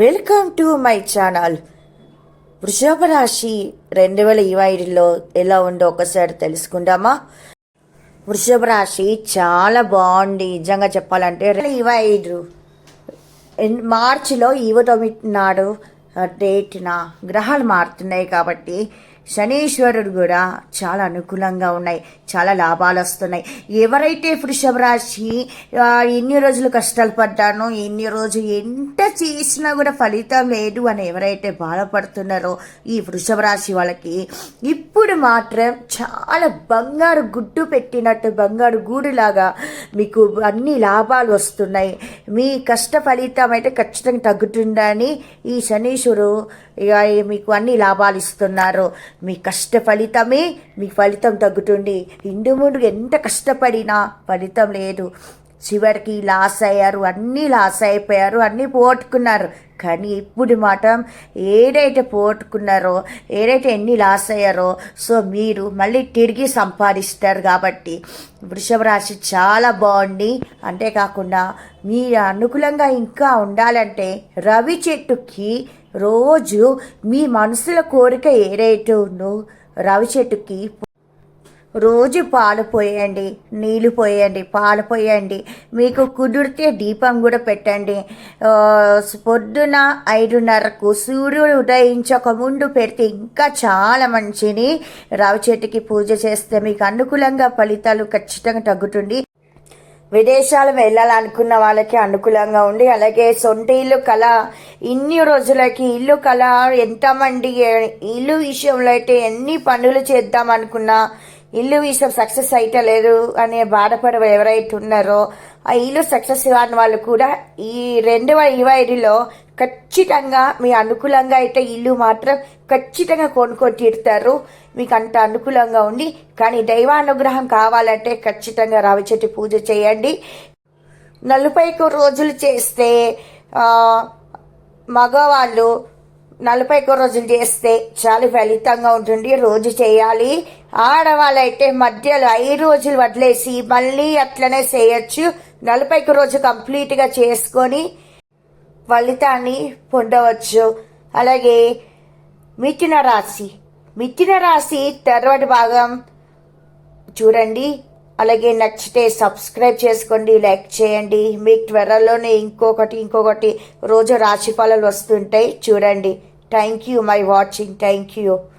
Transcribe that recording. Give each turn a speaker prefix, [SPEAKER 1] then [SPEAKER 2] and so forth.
[SPEAKER 1] Welcome to my channel. వృషభ రాశి రెండు వేల ఇరవై ఐదులో ఎలా ఉందో ఒకసారి తెలుసుకుందామా? వృషభ రాశి చాలా బాగుంది. నిజంగా చెప్పాలంటే ఇరవై ఐదు మార్చిలో ఇరవై తొమ్మిది నాడు డేట్న గ్రహాలు మారుతున్నాయి కాబట్టి శనీశ్వరుడు కూడా చాలా అనుకూలంగా ఉన్నాయి. చాలా లాభాలు వస్తున్నాయి. ఎవరైతే వృషభ రాశి ఎన్ని రోజులు కష్టాలు పడ్డానో ఎన్ని రోజులు ఎంత చేసినా కూడా ఫలితం లేదు అని ఎవరైతే బాధపడుతున్నారో ఈ వృషభ రాశి వాళ్ళకి ఇప్పుడు మాత్రం చాలా బంగారు గుడ్డు పెట్టినట్టు బంగారు గూడులాగా మీకు అన్ని లాభాలు వస్తున్నాయి. మీ కష్ట ఫలితం అయితే ఖచ్చితంగా తగ్గుతుందని ఈ శనీశ్వరు ఇక మీకు అన్ని లాభాలు ఇస్తున్నారు. మీ కష్ట ఫలితమే మీ ఫలితం తగ్గుతుంది. ఇందు ముందు ఎంత కష్టపడినా ఫలితం లేదు. చివరికి లాస్ అయ్యారు అన్నీ లాస్ అయిపోయారు అన్నీ పోగొట్టుకున్నారు. కానీ ఇప్పుడు మాత్రం ఏదైతే పోగొట్టుకున్నారో ఏదైతే ఎన్ని లాస్ అయ్యారో సో మీరు మళ్ళీ తిరిగి సంపాదిస్తారు కాబట్టి వృషభ రాశి చాలా బాగుంది. అంతేకాకుండా మీ అనుకూలంగా ఇంకా ఉండాలంటే రవి చెట్టుకి రోజు మీ మనసుల కోరిక ఏదైతే ఉందో రవి చెట్టుకి రోజు పాలు పోయండి నీళ్ళు పోయండి పాలు పోయండి. మీకు కుదిరితే దీపం కూడా పెట్టండి. పొద్దున ఐదున్నరకు సూర్యుడు ఉదయించక ముందు పెడితే ఇంకా చాలా మంచిది రావి చెట్టుకి పూజ చేస్తే మీకు అనుకూలంగా ఫలితాలు ఖచ్చితంగా తగ్గుతుంది. విదేశాలు వెళ్ళాలనుకున్న వాళ్ళకి అనుకూలంగా ఉండి అలాగే సొంత ఇల్లు కళ ఇన్ని రోజులకి ఇల్లు కళ ఎంతమంది ఇల్లు విషయంలో అయితే ఎన్ని పనులు చేద్దాం అనుకున్నా ఇల్లు విషయం సక్సెస్ అయితే లేదు అనే బాధపడే ఎవరైతే ఉన్నారో ఆ ఇల్లు సక్సెస్ కాని వాళ్ళు కూడా ఈ రెండు వేల ఇరవై ఐదులో ఖచ్చితంగా మీ అనుకూలంగా అయితే ఇల్లు మాత్రం ఖచ్చితంగా కొనుక్కొని తీరుతారు. మీకు అంత అనుకూలంగా ఉంది కానీ దైవానుగ్రహం కావాలంటే ఖచ్చితంగా రావి చెట్టు పూజ చేయండి. నలభై రోజులు చేస్తే మగవాళ్ళు నలభై ఒక్క రోజులు చేస్తే చాలా ఫలితంగా ఉంటుంది రోజు చేయాలి. ఆడవాళ్ళైతే మధ్యలో ఐదు రోజులు వదిలేసి మళ్ళీ అట్లనే చేయొచ్చు. నలభై ఒక్క రోజు కంప్లీట్గా చేసుకొని ఫలితాన్ని పొందవచ్చు. అలాగే మిథున రాశి. మిథున రాశి తర్వాతి భాగం చూడండి. అలాగే నచ్చితే సబ్స్క్రైబ్ చేసుకోండి లైక్ చేయండి. మీకు త్వరలోనే ఇంకొకటి ఇంకొకటి రోజు రాశిఫలాలు వస్తుంటాయి. చూడండి. Thank you, my watching. Thank you.